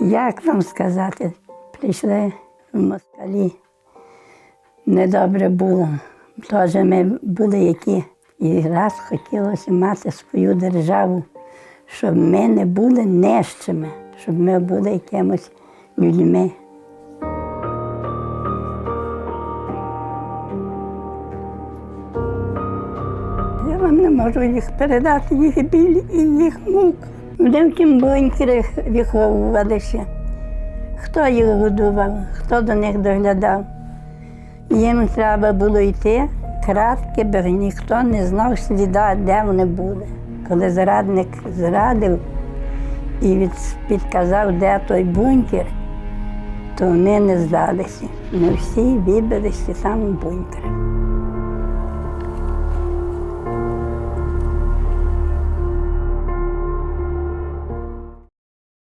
Як вам сказати, прийшли в москалі. Недобре було. Теж ми були які. І раз хотілося мати свою державу, щоб ми не були нещими, щоб ми були якимось людьми. Я вам не можу їх передати, їх біль і їх мук. Вони в тім бункері виховувалися. Хто їх годував, хто до них доглядав. Їм треба було йти кратки, бо ніхто не знав сліда, де вони були. Коли зрадник зрадив і підказав, де той бункер, то вони не здалися. Ми всі вибилися там у бункер.